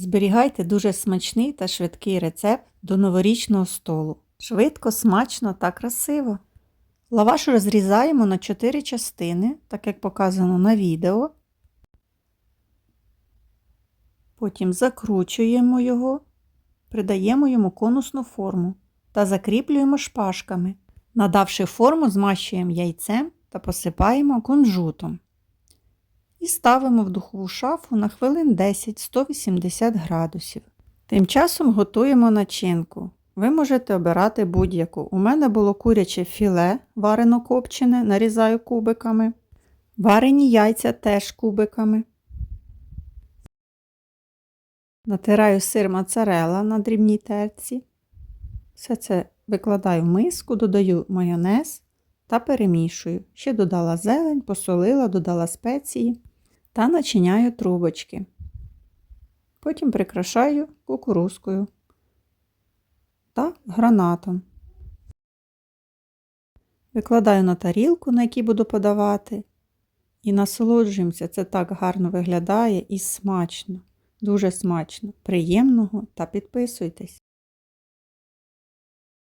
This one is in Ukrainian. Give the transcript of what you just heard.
Зберігайте дуже смачний та швидкий рецепт до новорічного столу. Швидко, смачно та красиво. Лаваш розрізаємо на 4 частини, так як показано на відео. Потім закручуємо його, придаємо йому конусну форму та закріплюємо шпажками. Надавши форму, змащуємо яйцем та посипаємо кунжутом. І ставимо в духову шафу на хвилин 10-180 градусів. Тим часом готуємо начинку. Ви можете обирати будь-яку. У мене було куряче філе варено копчене, нарізаю кубиками. Варені яйця теж кубиками. Натираю сир моцарелла на дрібній терці. Все це викладаю в миску, додаю майонез та перемішую. Ще додала зелень, посолила, додала спеції та начиняю трубочки. Потім прикрашаю кукурузкою та гранатом. Викладаю на тарілку, на якій буду подавати, і насолоджуємося. Це так гарно виглядає і смачно, дуже смачно, приємного та підписуйтесь.